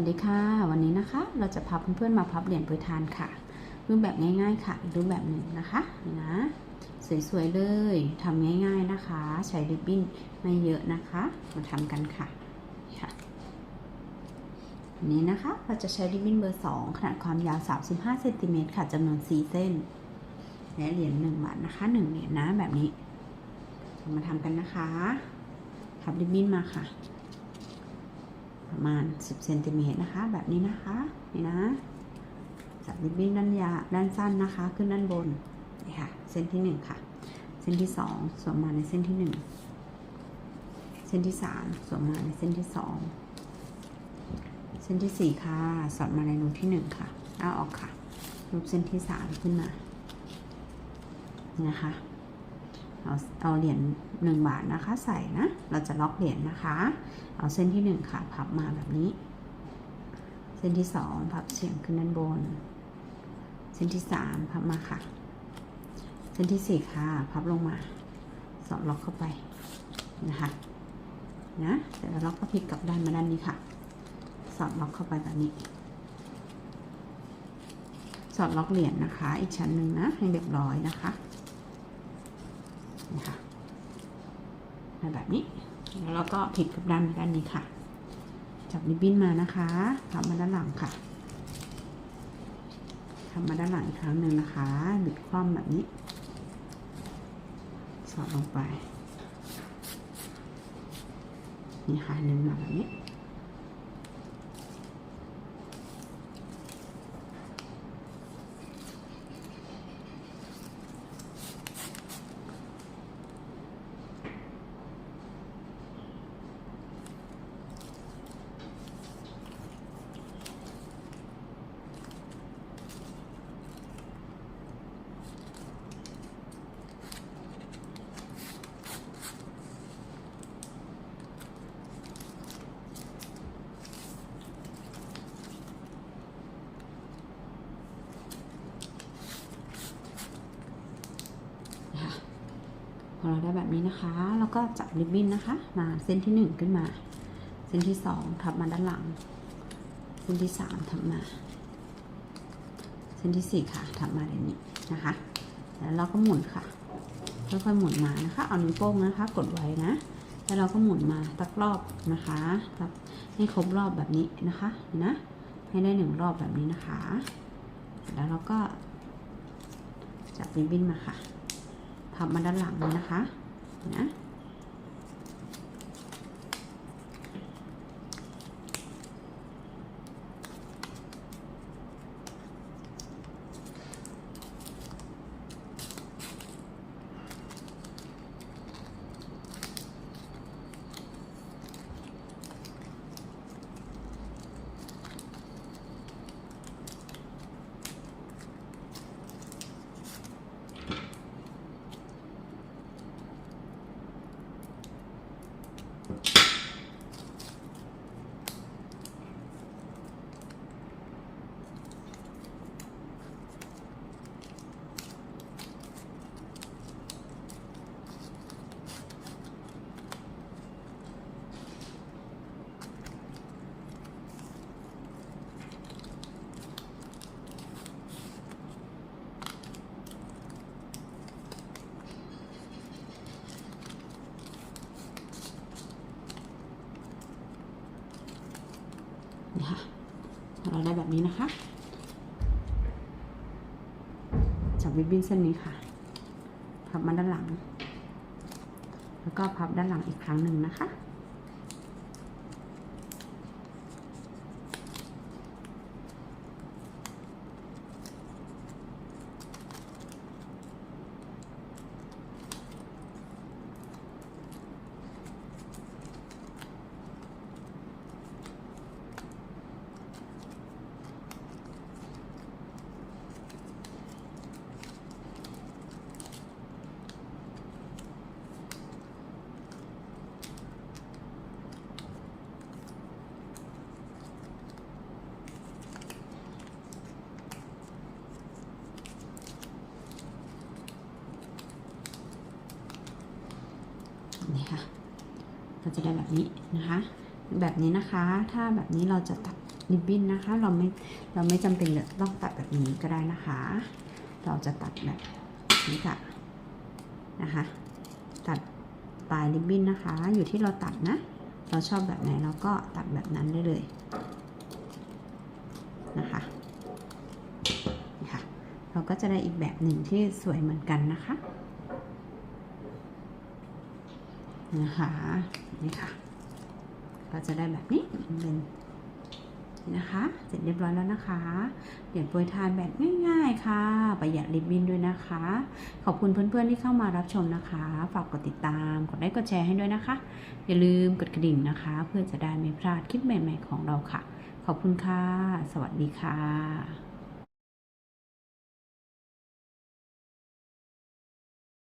วัสดีค่ะ วันนี้นะคะ เราจะพาเพื่อนๆมาพับเหรียญโปรยทานค่ะ รูปแบบง่ายๆค่ะ รูปแบบหนึ่งนะคะนี่นะสวยๆเลยทำง่ายๆนะคะ ใช้ริบบิ้นไม่เยอะนะคะ มาทำกันค่ะค่ะนี้นะคะ เราจะใช้ริบบิ้นเบอร์2ขนาดความยาว 35เซนติเมตรค่ะจำนวน 4 เส้น และเหรียญ1บาทนะคะ1เหรียญนะแบบนี้ มาทำกันนะคะพับริบบิ้นมาค่ะ ประมาณ 10เซนติเมตรนะคะ แบบนี้นะคะนี่นะจับริบบิ้นด้านยาด้านสั้นนะคะ ขึ้นด้านบนนี่ค่ะ เส้นที่ 1 ค่ะ เส้นที่ 2 สวมมาในเส้นที่ 1 เส้นที่ 3 สวมมาในเส้นที่ 2 เส้นที่ 4 ค่ะ สอดมาในรูที่ 1 ค่ะเอาออกค่ะรูปเส้นที่ 3 ขึ้นมานะคะ เอาเอาเหรียญหนึ่งบาทนะคะใส่นะ เราจะล็อกเหรียญนะคะ เอาเส้นที่หนึ่งค่ะ พับมาแบบนี้ เส้นที่สองพับเฉียงขึ้นด้านบน เส้นที่สามพับมาค่ะ เส้นที่สี่ค่ะ พับลงมา สอดล็อกเข้าไปนะคะ นะเสร็จแล้วเราก็พลิกกลับด้านมาด้านนี้ค่ะ สอดล็อกเข้าไปแบบนี้ สอดล็อกเหรียญนะคะ อีกชั้นหนึ่งนะให้เรียบร้อยนะคะ แบบนี้ แล้วเราก็ผิดกับด้านด้านนี้ค่ะ จับริบบิ้นมานะคะทำมาด้านหลังค่ะทำมาด้านหลังอีกครั้งหนึ่งนะคะบิดคว่ำแบบนี้ สอดลงไป นี่ค่ะหนึ่งมาแบบนี้ พอเราได้แบบนี้นะคะ แล้วก็จับริบบิ้นนะคะ มาเส้นที่หนึ่งขึ้นมา เส้นที่สองทับมาด้านหลัง เส้นที่สามทับมา เส้นที่สี่ค่ะ ทับมาแบบนี้นะคะ แล้วเราก็หมุนค่ะ ค่อยๆหมุนมานะคะ เอานิ้วโป้งนะคะ กดไว้นะ แล้วเราก็หมุนมาตักรอบนะคะครับให้ครบรอบแบบนี้นะคะนะ ให้ได้หนึ่งรอบแบบนี้นะคะ แล้วเราก็จับริบบิ้นมาค่ะ พับมาด้านหลังเลยนะคะนะ นี่ค่ะ เราได้แบบนี้นะคะ จับริบบิ้นเส้นนี้ค่ะ พับมาด้านหลัง แล้วก็พับด้านหลังอีกครั้งหนึ่งนะคะ นี่ค่ะ ก็จะได้แบบนี้นะคะ แบบนี้นะคะ ถ้าแบบนี้เราจะตัดริบบิ้นนะคะ เราไม่เราไม่จำเป็นจะต้องตัดแบบนี้ก็ได้นะคะ เราจะตัดแบบนี้ค่ะนะคะ ตัดปลายริบบิ้นนะคะ อยู่ที่เราตัดนะ เราชอบแบบไหนเราก็ตัดแบบนั้นได้เลยนะคะค่ะเราก็จะได้อีกแบบหนึ่งที่สวยเหมือนกันนะคะ นะคะนี่ค่ะ ก็จะได้แบบนี้เป็นนะคะเสร็จเรียบร้อยแล้วนะคะเดี๋ยวโปรยทานแบบง่ายๆค่ะ ประหยัดริบบิ้นด้วยนะคะ ขอบคุณเพื่อนๆที่เข้ามารับชมนะคะ ฝากกดติดตาม กดไลค์กดแชร์ให้ด้วยนะคะ อย่าลืมกดกระดิ่งนะคะ เพื่อจะได้ไม่พลาดคลิปใหม่ๆของเราค่ะ ขอบคุณค่ะ สวัสดีค่ะ